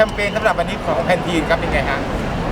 คมเปญสำหรับวันนี้ของแพนทีนครับเป็นไงฮะ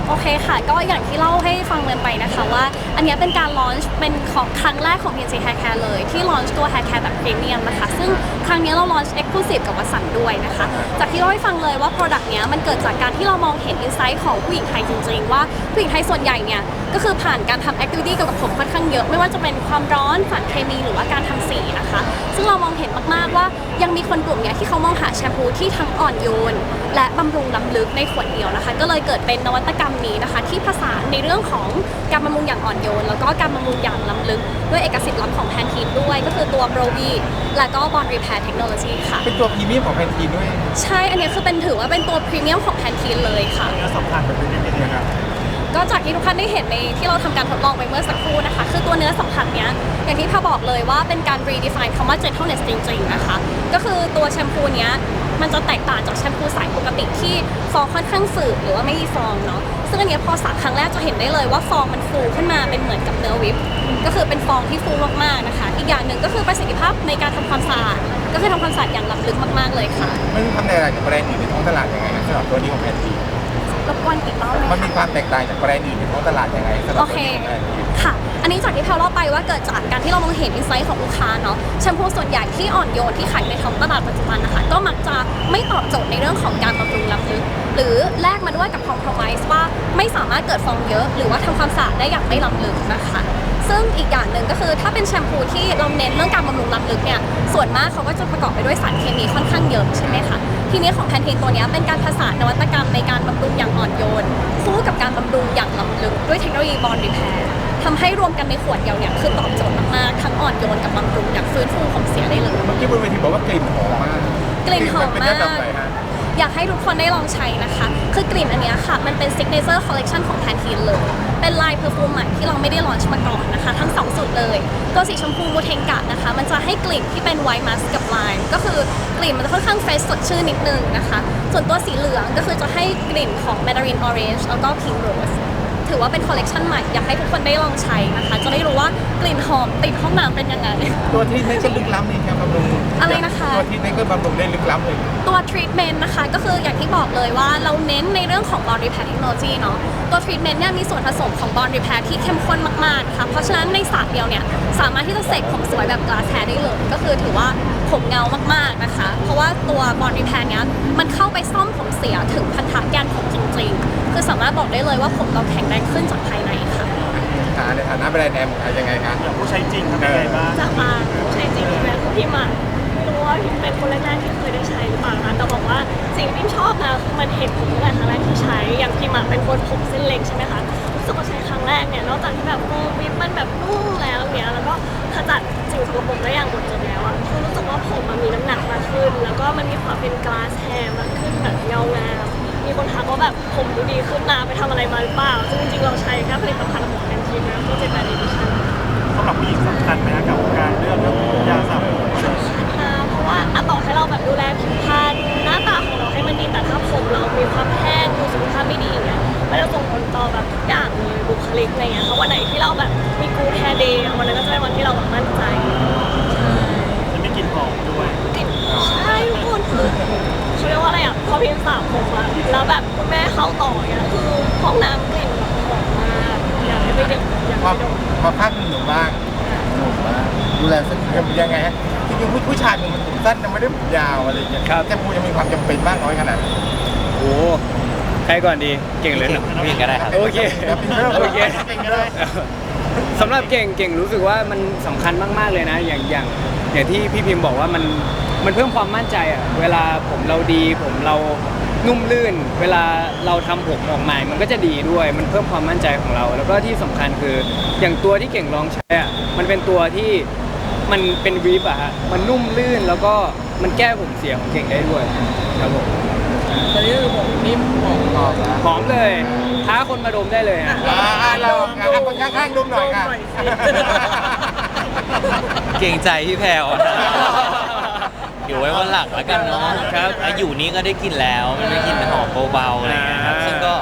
โอเคค่ะ ก็อย่างที่เล่าให้ฟังกันไปนะคะว่า อันเนี้ยเป็นการลอนช์เป็นของครั้งแรกของ PNC Hair Care เลย ที่ลอนช์ตัว Hair Care แบบพรีเมียมนะคะ ซึ่งครั้งเนี้ยเราลอนช์ Exclusive กับวัสันด้วยนะคะ จากที่เล่าให้ฟังเลยว่า Product เนี้ยมันเกิดจากการที่เรามองเห็นอินไซต์ของผู้หญิงไทยจริงๆ ว่าผู้หญิงไทยส่วนใหญ่เนี่ยก็คือผ่านการทำแอคทิวิตี้เกี่ยวกับผมค่อนข้างเยอะ ไม่ว่าจะเป็นความร้อนสารเคมีหรือว่าการทำสีนะคะ ซึ่งเรามองเห็นมากๆว่ายังมีคนกลุ่มเนี้ยที่เขามองหาแชมพูที่ทั้งอ่อนโยน และบำรุงล้ำลึกในขวดเดียวนะคะ ก็เลยเกิดเป็นนวัตกรรมนี้นะคะ ที่ผสานในเรื่องของการบำรุงอย่างอ่อนโยน แล้วก็การบำรุงอย่างล้ำลึก ด้วยเอกสิทธิ์ลับของแพนทีนด้วย ก็คือตัวโบรวีและก็บอนรีแพร์เทคโนโลยีค่ะ เป็นตัวพรีเมียมของแพนทีนด้วยใช่ อันนี้คือเป็นถือว่าเป็นตัวพรีเมียมของแพนทีนเลยค่ะ เนื้อสัมผัสมันเป็นยังไงครับ ก็จากที่ทุกท่านได้เห็นในที่เราทำการทดลองไปเมื่อสักครู่นะคะ คือตัวเนื้อสัมผัสเนี้ยอย่างที่พาบอกเลยว่าเป็นการ redefine คำว่า gentleness จริงๆนะคะ ก็คือตัวแชมพูเนี้ยมันจะแตกต่างจากแชมพูสายปกติที่ฟองค่อนข้างฝืดหรือว่าไม่มีฟองเนาะซึ่งอันนี้พอสระครั้งแรกจะเห็นได้เลยว่าฟองมันฟูขึ้นมาเป็นเหมือนกับเนื้อวิปก็คือเป็นฟองที่ฟูมากๆนะคะ อีกอย่างหนึ่งก็คือประสิทธิภาพในการทำความสะอาดก็คือทำความสะอาดอย่างล้ำลึกมาก ๆเลยค่ะ มันมีความแตกต่างจากแบรนด์อื่นในท้องตลาดยังไงนะสำหรับตัวนี้ของแพนที รบกวนอีกรอบไหมมันคะมีความแตกต่างจากแบรนด์อื่นในท้องตลาดยังไงสำหรับโอตัวเคนี้ของแพนทีนค่ะ อันนี้จากที่แพลเล่าไปว่าเกิดจากการที่เรามองเห็นอินไซต์ของลูกค้าเนาะแชมพูส่วนใหญ่ที่อ่อนโยนที่ขายในท้องตลาดปัจจุบันนะคะ ก็มักจะไม่ตอบโจทย์ในเรื่องของการบำรุงล้ำลึกหรือแลกมาด้วยกับคอม p r o m i s e ว่าไม่สามารถเกิดฟองเยอะ หรือว่าทำความสะอาดได้อย่างไม่ล้ำลึกนะคะ ซึ่งอีกอย่างหนึ่งก็คือถ้าเป็นแชมพูที่เราเน้นเรื่องการบำรุงล้ำลึกเนี่ยส่วนมากเขาก็จะประกอบไปด้วยสารเคมีค่อนข้างเยอะใช่ไหมคะทีนี้ของแพนเทนตัวเนี้ยเป็นการผสานนวัตกรรมในการบำรุงอย่างอ่อนโยนคู่กับการบำรุงอย่างล้ำลึกด้วยเทคโนโลยีบอลรีแพร์ทำให้รวมกันในขวดเดียวเนี่ยคือตอบโจทย์มากๆทั้งอ่อนโยนกับบำรุงอย่างฟื้นฟูผมเสียได้เลยเมื่อกี้บนเวทีบอกว่ากลิ่นหอมมากกลิ่นหอมเป็นมาระดับกไหนฮะอยากให้ทุกคนได้ลองใช้นะคะคือ กลิ่นอันเนี้ยค่ะ มันเป็น signature collection ของแพนทีนเลย เป็นลายเพอร์ฟูมใหม่ที่เราไม่ได้ลอนช์มาก่อนนะคะ ทั้งสองสูตรเลย ตัวสีชมพูมูเทงกะนะคะ มันจะให้กลิ่นที่เป็นไวท์มัสกับไลม์ก็คือกลิ่นมันจะค่อนข้างเฟรชสดชื่นนิดนึงนะคะ ส่วนตัวสีเหลืองก็คือจะให้กลิ่นของ mandarin orange แล้วก็ pink rose ถือว่าเป็นคอลเลกชันใหม่ อยากให้ทุกคนได้ลองใช้นะคะ จะได้รู้ว่ากลิ่นหอมติดห้องน้ำเป็นยังไง ตัวที่นี่ก็ลึกล้ำนี่ครับ ตัวที่นี่ก็บำรุงได้ลึกล้ำเลย ตัวทรีทเมนต์นะคะก็คืออย่างที่บอกเลยว่าเราเน้นในเรื่องของบอลรีแพร์เทคโนโลยีเนาะตัวทรีทเมนต์เนี่ยมีส่วนผสมของบอลรีแพร์ที่เข้มข้นมากๆค่ะเพราะฉะนั้นในศาสตร์เดียวเนี่ยสามารถที่จะเสกผมสวยแบบกลาสแฮร์ได้เลยก็คือถือว่าผมเงามากๆนะคะ เพราะว่าตัวบอลรีแพร์เนี้ยมันเข้าไปซ่อมผมเสียถึงพันธะแกนผมจริงๆ คือสามารถบอกได้เลยว่าผมเราแข็งแรงขึ้นจากภายในค่ะฐานในฐานะแบรนด์แอมยังไงครับผู้ใช้จริงทำยังไงบ้างจากมาใช้จริงใช่ไหมของพิมอะรู้ ว่าพิมเป็นคนแรกๆที่เคยได้ใช้หรือเปล่านะแต่บอกว่าสิ่งที่พิมชอบนะคือมันเห็นผลตั้งแต่ครั้งแรกที่ใช้อย่างพิมอะเป็นคนผมเส้นเล็กใช่ไหมคะรู้สึกว่าใช้ครั้งแรกเนี่ยนอกจากที่แบบโอ้วิปมันแบบนุ่มแล้วเนี่ยแล้วก็ขจัดสิ่งสกปรกได้อย่างหมดจดแล้วอะคือรู้สึกว่าผมมันมีน้ำหนักมากขึ้น แล้วก็มันมีความเป็นกลาสแฮร์มากขึ้นแบบเงางามมีคนทักว่าแบบผมดูดีขึ้นนะไปทำอะไรมาหรือเปล่าซึ่งจริงๆเราใช้แค่ผลิตภัณฑ์ของแอนทีนะที่เป็นแบบดิชั่นสำหรับผู้หญิงสำคัญไหมฮะกับการเลือกเรื่องยาสระผม ลยบุคลิกอะไรเงี้ยเพราะวันไหนที่เราแบบมีกูแฮร์เดย์วันนั้นก็จะเป็นวันที่เราแบบมั่นใจจะไม่กลินหอมด้วยติดใช่ทุกคนคือเขาเรียกว่าอะไรอะพอพิมพ์สระผมอะแล้วแบบคุณแม่เข้าต่อเนี่ยคือห้องน้ำกลิ่นแบบหอมมากอยากให้ไปเด็กอยากมาให้ไปดมมาภาคหนุ่มบ้างหนุ่มบ้างดูแลสักยังไงฮะจริงๆผู้ผู้ชายมันผมสั้นยังไม่ได้ผมยาวอะไรอย่างเงี้ยครับแชมพูยังมีความจำเป็นมากน้อยขนาดไหน โอ้ใครก่อนดีเก่งเลยเหรอพี่ก็ได้ครับ โอเคแล้วพี่ไม่ต้องโอเคเก่งก็ได้สำหรับเก่งเก่งรู้สึกว่ามันสำคัญมากๆเลยนะ อย่างอย่างอย่างที่พี่พิมพ์บอกว่ามันมันเพิ่มความมั่นใจอะ เวลาผมเราดี ผมเรานุ่มลื่น เวลาเราทำผมออกมามันก็จะดีด้วย มันเพิ่มความมั่นใจของเรา แล้วก็ที่สำคัญคืออย่างตัวที่เก่งลองใช้อะ มันเป็นตัวที่มันเป็นวีฟอะฮะ มันนุ่มลื่นแล้วก็ มันแก้ผมเสียของเก่งได้ด้วยครับผมตอนนี้คือผมนิ่มหอมหอมนะหอมเลยท้าคนมาดมได้เลยฮะอ่าเราอะคนข้างๆดมหน่อยค่ะเกรงใจพี่แพรวนะอยู่ไว้วันหลังแล้วกันเนาะครับอะอยู่นี่ก็ได้กลินแล้ว มันได้กลินหอมเบาๆอะไรอย่างเงี้ยครับอ่าซึ่งก็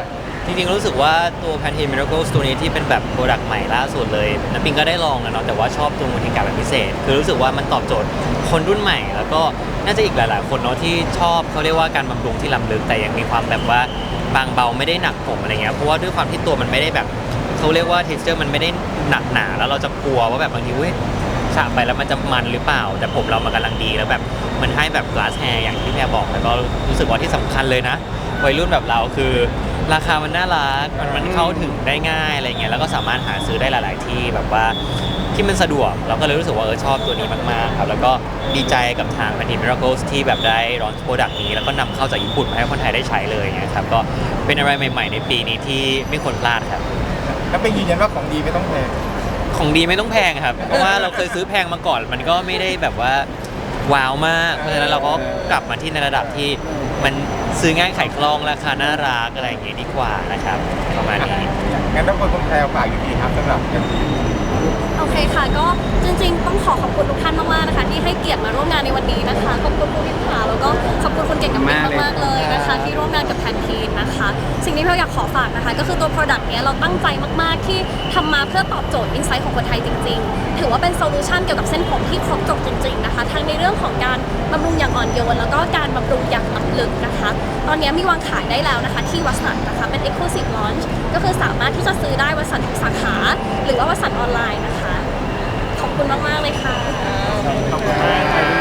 จริงๆรู้สึกว่าตัว Pantene Miracles ตัวนี้ที่เป็นแบบโปรดักต์ใหม่ล่าสุดเลยน้ำปิงก็ได้ลองแล้วเนาะแต่ว่าชอบตัวมูลทิกาเป็นพิเศษ คือรู้สึกว่ามันตอบโจทย์คนรุ่นใหม่ แล้วก็น่าจะอีกหลาย ๆ คนเนาะที่ชอบเขาเรียกว่าการบำรุงที่ล้ำลึกแต่ยังมีความแบบว่าบางเบาไม่ได้หนักผมอะไรเงี้ยเพราะว่าด้วยความที่ตัวมันไม่ได้แบบเขาเรียกว่า texture มันไม่ได้หนักหนา แล้วเราจะกลัวว่าแบบบางทีเว้ยฉาบไปแล้วมันจะมันหรือเปล่า แต่ผมเรามันกำลังดีแล้วแบบมันให้แบบ glass hair อย่างที่แพรบอกแล้วก็รู้สึกว่าที่สำคัญเลยนะวัยรุ่นแบบเราคือ ราคามันน่ารักมันมันเข้าถึงได้ง่ายอะไรเงี้ยแล้วก็สามารถหาซื้อได้หลาย ๆ ที่แบบว่าที่มันสะดวกเราก็เลยรู้สึกว่าเออชอบตัวนี้มาก ๆ ครับ แล้วก็ดีใจกับทาง p a n t e n Miracles ที่แบบได้ร้อนโปรดักต์นี้ แล้วก็นำเข้าจากญี่ปุ่นมาให้คนไทยได้ใช้เลยเงี้ยครับก็เป็นอะไรใหม่ ๆ ในปีนี้ที่ไม่ควรพลาดครับ แล้วเป็นยืนยันว่าของดีไม่ต้องแพงของดีไม่ต้องแพงครับ เพราะว่าเราเคยซื้อแพงมาก่อน มันก็ไม่ได้แบบว่าว้าวมาก เพราะฉะนั้นเราก็กลับมาที่ในระดับที่ มันซื้อง่ายขายคล่องราคาน่ารักอะไรอย่างเงี้ยดีกว่านะครับประมาณนี้ งั้นต้องคนคนแพรวฝากอยู่ดีครับสำหรับ ค่ะ ก็จริงๆ ต้องขอขอบคุณทุกท่านมากๆนะคะ ที่ให้เกียรติมาร่วมงานในวันนี้นะคะ ขอบคุณคุณพิมพ์ขาแล้วก็ขอบคุณคุณเก่งกับมินมากๆเลยนะคะ ที่ร่วมงานกับแพนทีนนะคะ สิ่งที่เราอยากขอฝากนะคะ ก็คือตัว Product เนี้ยเราตั้งใจมากๆที่ทำมาเพื่อตอบโจทย์อินไซต์ของคนไทยจริง ๆ ถือว่าเป็นโซลูชันเกี่ยวกับเส้นผมที่ครบจบจริงๆนะคะทั้งในเรื่องของการบำรุงอย่างอ่อนโยนแล้วก็การบำรุงอย่างล้ำลึกนะคะ ตอนนี้มีวางขายได้แล้วนะคะที่วัสันนะคะเป็น Exclusive Launch ก็คือสามารถที่จะซื้อได้วัสันทุกสาขา หรือว่าวัสันออนไลน์นะคะขอบ คุณมากๆเลยค่ะ ขอบคุณมาก